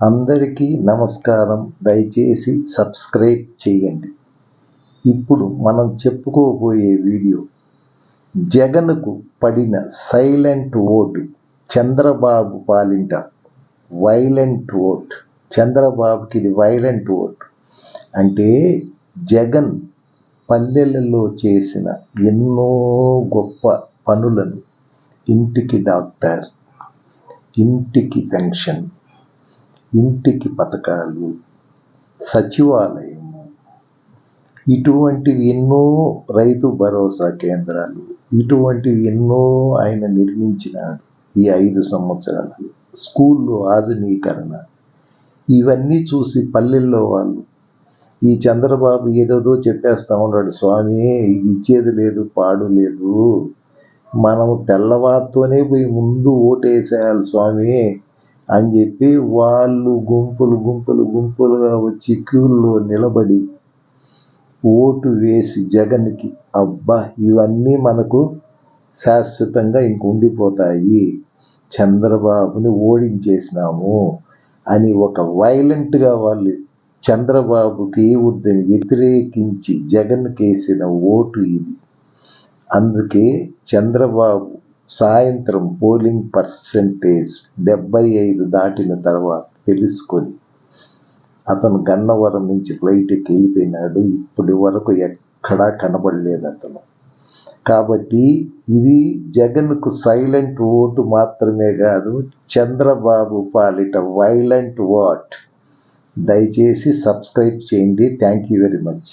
అందరికీ నమస్కారం. దయచేసి సబ్స్క్రైబ్ చేయండి. ఇప్పుడు మనం చెప్పుకోబోయే వీడియో. జగన్కు పడిన సైలెంట్ ఓటు చంద్రబాబు పాలింట వైలెంట్ ఓట్. చంద్రబాబుకి ఇది వైలెంట్ ఓట్. అంటే జగన్ పల్లెలలో చేసిన ఎన్నో గొప్ప పనులను ఇంటికి డాక్టర్ ఇంటికి పెన్షన్ ఇంటికి పథకాలు సచివాలయము ఇటువంటివి ఎన్నో రైతు భరోసా కేంద్రాలు ఇటువంటివి ఎన్నో ఆయన నిర్మించినాడు ఈ ఐదు సంవత్సరాలు స్కూళ్ళు ఆధునీకరణ ఇవన్నీ చూసి పల్లెల్లో వాళ్ళు ఈ చంద్రబాబు ఏదేదో చెప్పేస్తా ఉన్నాడు స్వామి ఇది ఇచ్చేది లేదు పాడు లేదు. మనం తెల్లవారితోనే పోయి ముందు ఓటేసేయాలి స్వామి. అని చెప్పి వాళ్ళు గుంపులు గుంపులు గుంపులుగా వచ్చి క్యూల్లో నిలబడి ఓటు వేసి జగన్కి అబ్బా ఇవన్నీ మనకు శాశ్వతంగా ఇంక ఉండిపోతాయి. చంద్రబాబుని ఓడించేసినాము అని ఒక వైలెంట్గా వాళ్ళు చంద్రబాబుకి వద్దని వ్యతిరేకించి జగన్కేసిన ఓటు ఇది. అందుకే చంద్రబాబు సాయంత్రం పోలింగ్ పర్సంటేజ్ డెబ్బై ఐదు దాటిన తర్వాత తెలుసుకొని అతను గన్నవరం నుంచి ఫ్లైట్కి వెళ్ళిపోయినాడు. ఇప్పటి వరకు ఎక్కడా కనబడలేదు అతను. కాబట్టి ఇది జగన్కు సైలెంట్ ఓటు మాత్రమే కాదు చంద్రబాబు పాలిట వైలెంట్ ఓట్. దయచేసి సబ్స్క్రైబ్ చేయండి. Thank you very much.